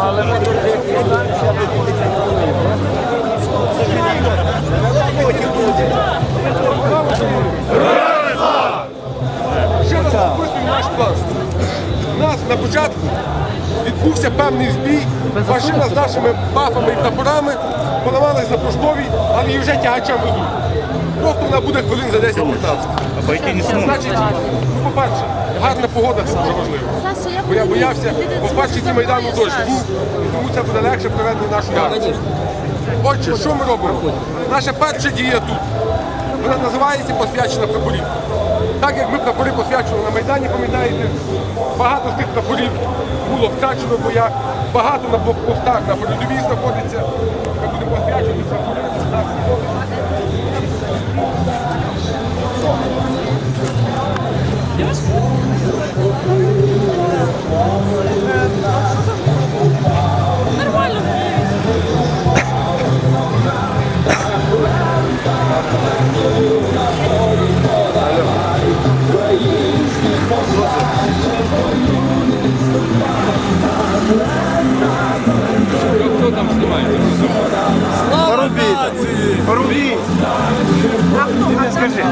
Але ми тут станція Ще раз. Нас на початку стався певний збій. Машина з нашими бафами і прапорами поламалась на поштовій, але її вже тягачем везуть. Просто вона буде хвилин за 10-15. А пойти не смог. Значить, ну, по-перше, гарна погода це дуже важливо. Бо я боявся, бо бачите, дуже Майдану дощ був, і тому це буде легше провести нашу акцію. Отже, що ми робимо? Наша перша дія тут. Вона називається посвячена прапорів. Так як ми прапори посвячували на Майдані, пам'ятаєте, багато з тих прапорів було втрачено, в боях, багато на блокпостах на передовій знаходиться. Порубить. Порубить. Ты скажи.